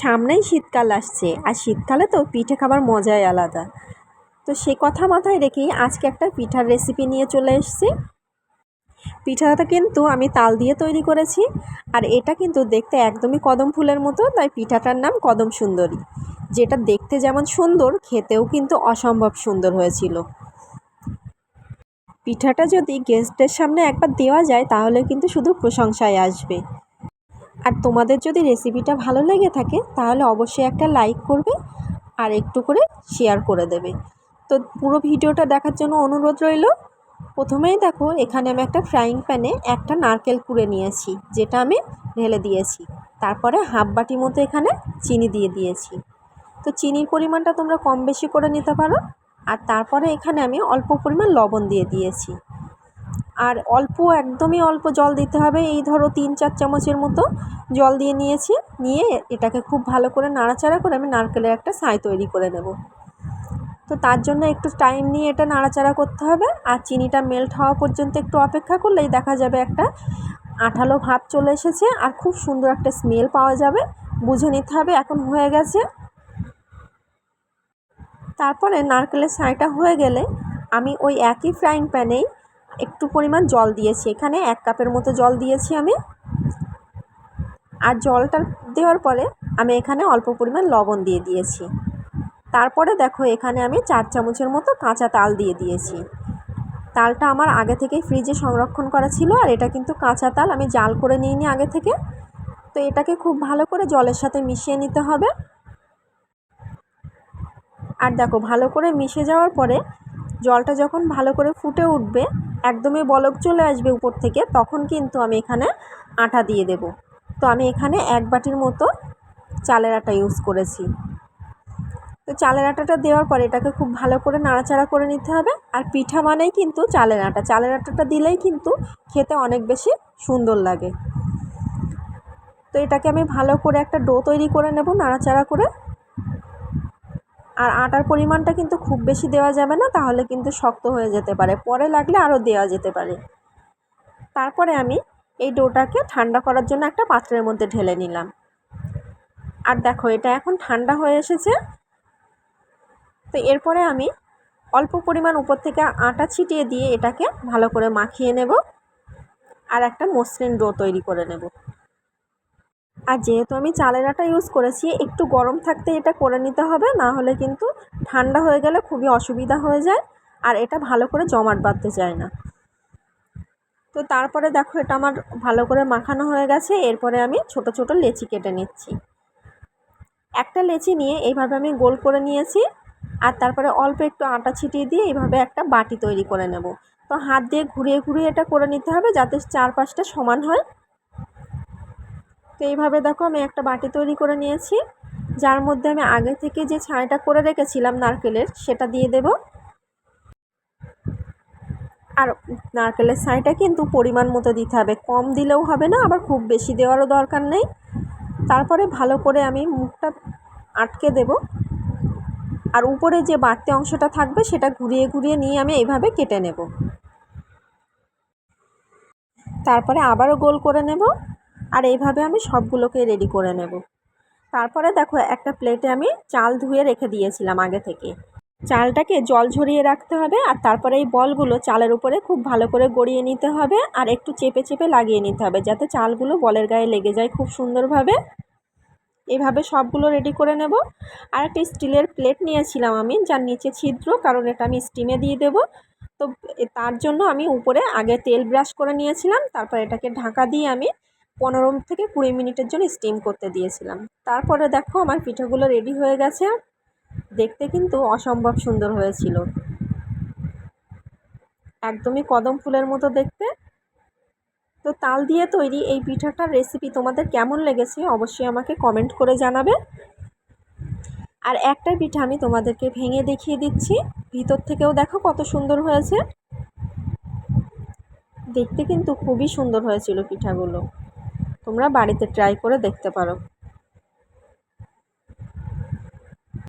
সামনেই শীতকাল আসছে, আর শীতকালে তো পিঠে খাবার মজাই আলাদা। তো সে কথা মাথায় রেখেই আজকে একটা পিঠার রেসিপি নিয়ে চলে এসেছি। পিঠাটা কিন্তু আমি তাল দিয়ে তৈরি করেছি, আর এটা কিন্তু দেখতে একদমই কদম ফুলের মতো, তাই পিঠাটার নাম কদম সুন্দরী। যেটা দেখতে যেমন সুন্দর, খেতেও কিন্তু অসম্ভব সুন্দর হয়েছিল। পিঠাটা যদি গেস্টদের সামনে একবার দেওয়া যায়, তাহলে কিন্তু শুধু প্রশংসায় আসবে। আর তোমাদের যদি রেসিপিটা ভালো লেগে থাকে, তাহলে অবশ্যই একটা লাইক করবে আর একটু করে শেয়ার করে দেবে। তো পুরো ভিডিওটা দেখার জন্য অনুরোধ রইল, প্রথমেই দেখো এখানে আমি একটা ফ্রাইং প্যানে একটা নারকেল কুড়ে নিয়েছি, যেটা আমি ঢেলে দিয়েছি। তারপরে হাফ বাটি মতো এখানে চিনি দিয়ে দিয়েছি। তো চিনির পরিমাণটা তোমরা কম বেশি করে নিতে পারো, আর তারপরে এখানে আমি অল্প পরিমাণ লবণ দিয়ে দিয়েছি। আর অল্প, একদমই অল্প জল দিতে হবে। এই ধরো তিন, চার চামচের মতো জল দিয়ে নিয়েছি। নিয়ে এটাকে খুব ভালো করে নাড়াচাড়া করে আমি নারকেলের একটা ছাই তৈরি করে নেব। তো তার জন্য একটু টাইম নিয়ে এটা নাড়াচাড়া করতে হবে। আর চিনিটা মেল্ট হওয়া পর্যন্ত একটু অপেক্ষা করলেই দেখা যাবে একটা আঠালো ভাব চলে এসেছে। আর খুব সুন্দর একটা স্মেল পাওয়া যাবে। বুঝে নিতে হবে, এখন হয়ে গেছে। তারপরে নারকেলের ছাইটা হয়ে গেলে আমি ওই একই ফ্রাইং প্যানেই একটু পরিমাণ জল দিয়েছি। এখানে এক কাপের মতো জল দিয়েছি আমি। আর জলটা দেওয়ার পরে আমি এখানে অল্প পরিমাণ লবণ দিয়ে দিয়েছি। তারপরে দেখো, এখানে আমি চার চামচের মতো কাঁচা তাল দিয়ে দিয়েছি। তালটা আমার আগে থেকেই ফ্রিজে সংরক্ষণ করা ছিল, আর এটা কিন্তু কাঁচা তাল, আমি জাল করে নিইনি আগে থেকে। তো এটাকে খুব ভালো করে জলের সাথে মিশিয়ে নিতে হবে। আর দেখো, ভালো করে মিশে যাওয়ার পরে জলটা যখন ভালো করে ফুটে উঠবে একদমই বলক চলে আসবে উপর থেকে, তখন কিন্তু আমি এখানে আটা দিয়ে দেব। তো আমি এখানে এক বাটির মতো চালের আটা ইউজ করেছি। তো চালের আটাটা দেওয়ার পরে এটাকে খুব ভালো করে নাড়াচাড়া করে নিতে হবে। আর পিঠা মানেই কিন্তু চালের আটা। চালের আটাটা দিলেই কিন্তু খেতে অনেক বেশি সুন্দর লাগে। তো এটাকে আমি ভালো করে একটা ডো তৈরি করে নেব, নাড়াচাড়া করে। আর আটার পরিমাণটা কিন্তু খুব বেশি দেওয়া যাবে না, তাহলে কিন্তু শক্ত হয়ে যেতে পারে। পরে লাগলে আরও দেওয়া যেতে পারে। তারপরে আমি এই ডোটাকে ঠান্ডা করার জন্য একটা পাত্রের মধ্যে ঢেলে নিলাম। আর দেখো, এটা এখন ঠান্ডা হয়ে এসেছে। তো এরপরে আমি অল্প পরিমাণ উপর থেকে আটা ছিটিয়ে দিয়ে এটাকে ভালো করে মাখিয়ে নেব। আর একটা মসৃণ ডো তৈরি করে নেব। আর যেহেতু আমি চালের আটা ইউজ করেছি, একটু গরম থাকতে এটা করে নিতে হবে, না হলে কিন্তু ঠান্ডা হয়ে গেলে খুবই অসুবিধা হয়ে যায় আর এটা ভালো করে জমাট বাঁধতে চায় না। তো তারপরে দেখো এটা আমার ভালো করে মাখানো হয়ে গেছে, এরপরে আমি ছোট ছোট লেচি কেটে নিচ্ছি। একটা লেচি নিয়ে এইভাবে আমি গোল করে নিয়েছি আর তারপরে অল্প একটু আটা ছিটিয়ে দিয়ে এইভাবে একটা বাটি তৈরি করে নেব। তো হাত দিয়ে ঘুরিয়ে ঘুরিয়ে এটা করে নিতে হবে যাতে চারপাশটা সমান হয়। এইভাবে দেখো আমি একটা বাটি তৈরি করে নিয়েছি, যার মধ্যে আমি আগে থেকে যে ছাইটা করে রেখেছিলাম নারকেলের, সেটা দিয়ে দেব। আর নারকেলের ছাইটা কিন্তু পরিমাণ মতো দিতে হবে, কম দিলেও হবে না, আবার খুব বেশি দেওয়ারও দরকার নেই। তারপরে ভালো করে আমি মুখটা আটকে দেব। আর উপরে যে বাড়তি অংশটা থাকবে, সেটা ঘুরিয়ে ঘুরিয়ে নিয়ে আমি এইভাবে কেটে নেব। তারপরে আবারও গোল করে নেব। আর এইভাবে আমি সবগুলোকে রেডি করে নেব। তারপরে দেখো, একটা প্লেটে আমি চাল ধুয়ে রেখে দিয়েছিলাম আগে থেকে। চালটাকে জল ঝরিয়ে রাখতে হবে আর তারপরে এই বলগুলো চালের উপরে খুব ভালো করে গড়িয়ে নিতে হবে আর একটু চেপে চেপে লাগিয়ে নিতে হবে যাতে চালগুলো বলের গায়ে লেগে যায় খুব সুন্দরভাবে। এভাবে সবগুলো রেডি করে নেব। আর একটা স্টিলের প্লেট নিয়েছিলাম আমি, যার নিচে ছিদ্র, কারণ এটা আমি স্টিমে দিয়ে দেব। তো তার জন্য আমি উপরে আগে তেল ব্রাশ করে নিয়েছিলাম, তারপর এটাকে ঢাকা দিয়ে আমি পনেরো থেকে কুড়ি মিনিটের জন্য স্টিম করতে দিয়েছিলাম। তারপরে দেখো আমার পিঠাগুলো রেডি হয়ে গেছে। দেখতে কিন্তু অসম্ভব সুন্দর হয়েছিল। একদমই কদম ফুলের মতো দেখতে। তো তাল দিয়ে তৈরি এই পিঠাটার রেসিপি তোমাদের কেমন লেগেছে অবশ্যই আমাকে কমেন্ট করে জানাবে। আর একটা পিঠা আমি তোমাদেরকে ভেঙে দেখিয়ে দিচ্ছি। ভিতর থেকেও দেখো কত সুন্দর হয়েছে। দেখতে কিন্তু খুবই সুন্দর হয়েছিল পিঠাগুলো। তোমরা বাড়িতে ট্রাই করে দেখতে পারো।